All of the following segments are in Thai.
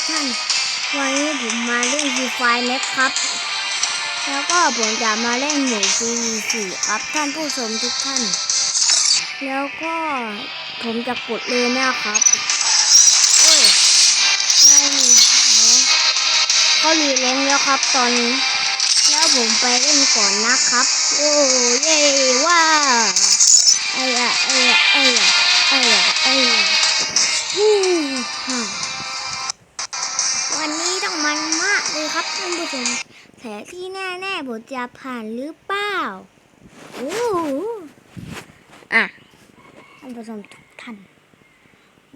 กท่าน วันนี้ผมมาเล่นฟีไฟนะครับ แล้วก็ผมจะมาเล่นหมู่ซีสี่ครับท่านผู้ชมทุกท่าน แล้วก็ผมจะกดเลยนะครับโอ้ยอะไรนี่อ๋อเขารีเล้งแล้วครับตอนนี้ แล้วผมไปเล่นก่อนนะครับ โอ้เย่ว้าไอ ชมแต่ที่แน่ๆผมจะผ่านหรือเปล่าโอ้อะท่านผู้ชมทุกท่าน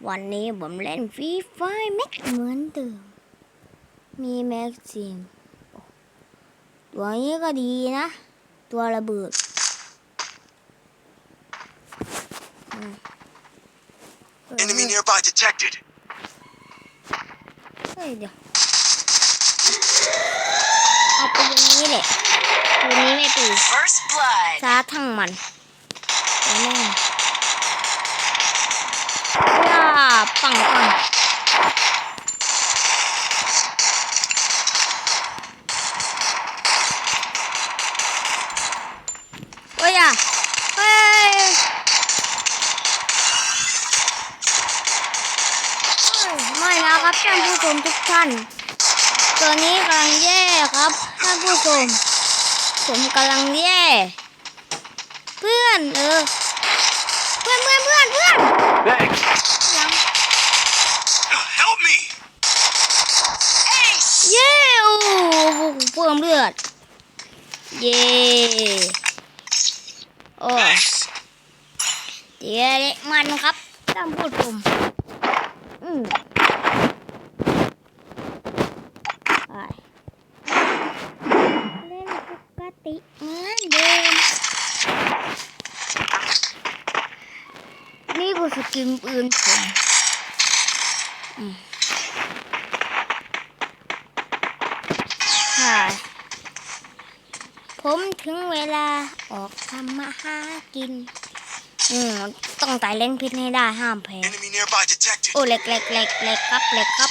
วันนี้ผมเล่นฟรีไฟแม็กเหมือนเดิม มีแม็กซิมตัวนี้ก็ดีนะ ตัวระเบิดอืมเออ Enemy nearby detected. เฮ้ยเดี๋ยว เอาไปอย่าง นี้แหละตัวนี้ไม่ปี First blood. ซาทั้งมันตัวแม่งย่าปังปังโอ้ยอะเฮ้ยไม่นะครับท่านผู้ชมทุกท่าน ตัวนี้กำลังแย่ครับท่านผู้ชม ผมกำลังแย่ เพื่อนเออ เพื่อนเพื่อนเพื่อนเพื่อน Thanks. หลัง Help me. Ace. เย้โอ้โหเพิ่มเลือด เย้โอ้ Thanks. เดี๋ยวเด็กมันครับท่านผู้ชมอืมไปเล่นปกติ เหมือนเดิมนี่คือสกินปืนผมอืมใช่ผมถึงเวลาออกทำมาหากิน อืมต้องไต่เล่นพิษให้ได้ห้ามแพ้ Enemy nearby detected. โอ้เล็กเล็กเล็กเล็กครับเล็กครับ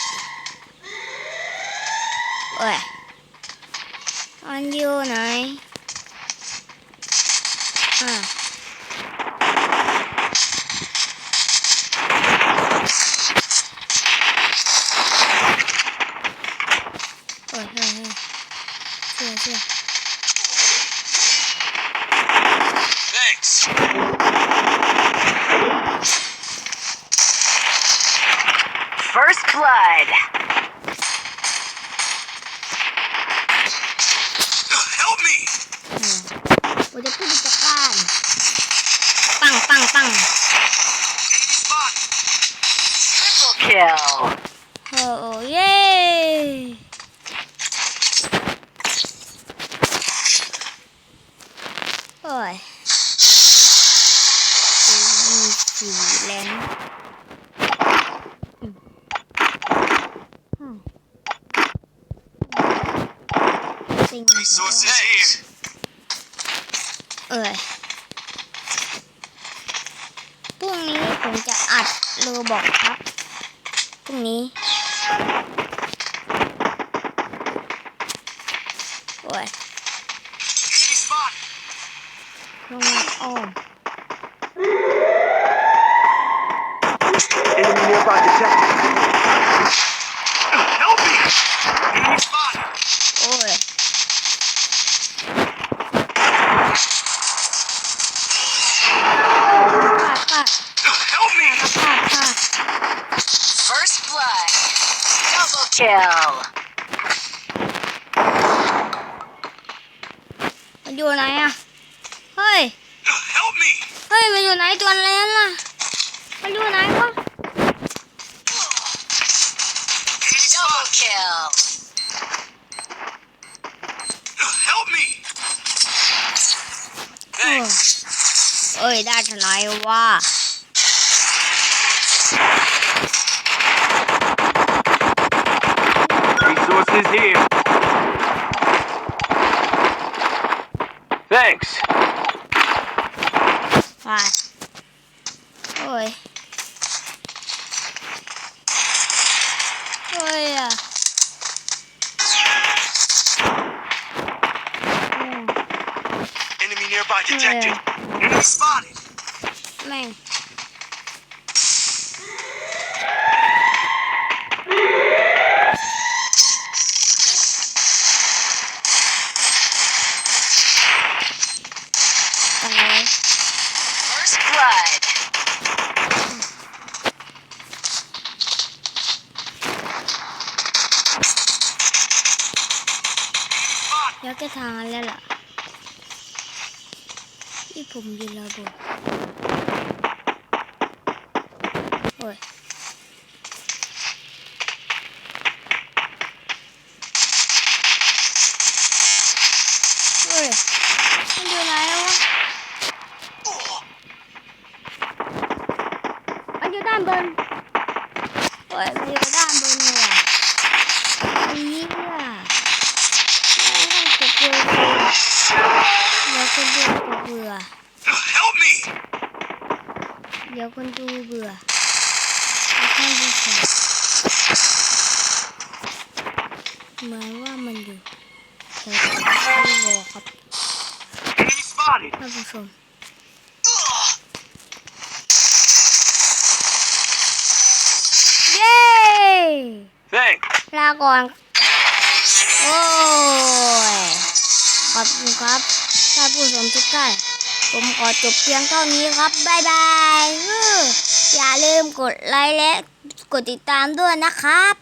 โอ้ยอันอยู่ไหน อ่าโอ้ยเฮ้ยเฮ้ยเชื่อเชื่อ Thanks. First blood. Help me. ผมจะพูดจัดการปังปังปัง Enemy spot. Triple kill. โอ้โอ้เย้โอ้ยสี่สี่แรงอืมอืมจริง Resources here. เอ้ย พรุ่งนี้ผมจะอัดโลบอกครับพรุ่งนี้โอ้ยลงมาอ้อม Enemy nearby detected. Help me! Enemy spot. โอ้ยปาดปาด Help me. ปาดปาด First blood. Double kill. มันอยู่ไหนอะเฮ้ย Help me. เฮ้ย มันอยู่ไหนตัวนั้นล่ะ มันอยู่ไหนวะ Enemy Double spot. kill. Help me. เออ Thanks. เอ้ย ได้ทนายว here. Thanks. Bye. Oi. Oi. Enemy nearby detected. Enemy spotted. Man. แล้วก็ทางนั้นแล้วล่ะที่ผมยืนระเบิดโอ้ยเฮ้ยมันอยู่ไหนวะมันอยู่ด้านบนโอ้ยมันอยู่ด้านบนเลยว่ะไอ้เหี้ย ไม่ต้องกดเบื่อเดี๋ยวคนดูกดเบื่อ Help me! เดี๋ยวคนดูเบื่อแล้วท่านผู้ชมเหมือนว่ามันอยู่แถวๆที่วอครับ Enemy spotted. ท่านผู้ชมเย้ Thanks. ลาก่อนโอ้ยขอบคุณครับท่านผู้ชมทุกท่าน ผมขอจบเพียงเท่านี้ครับ บ๊ายบายอื้ออย่าลืมกดไลค์และกดติดตามด้วยนะครับ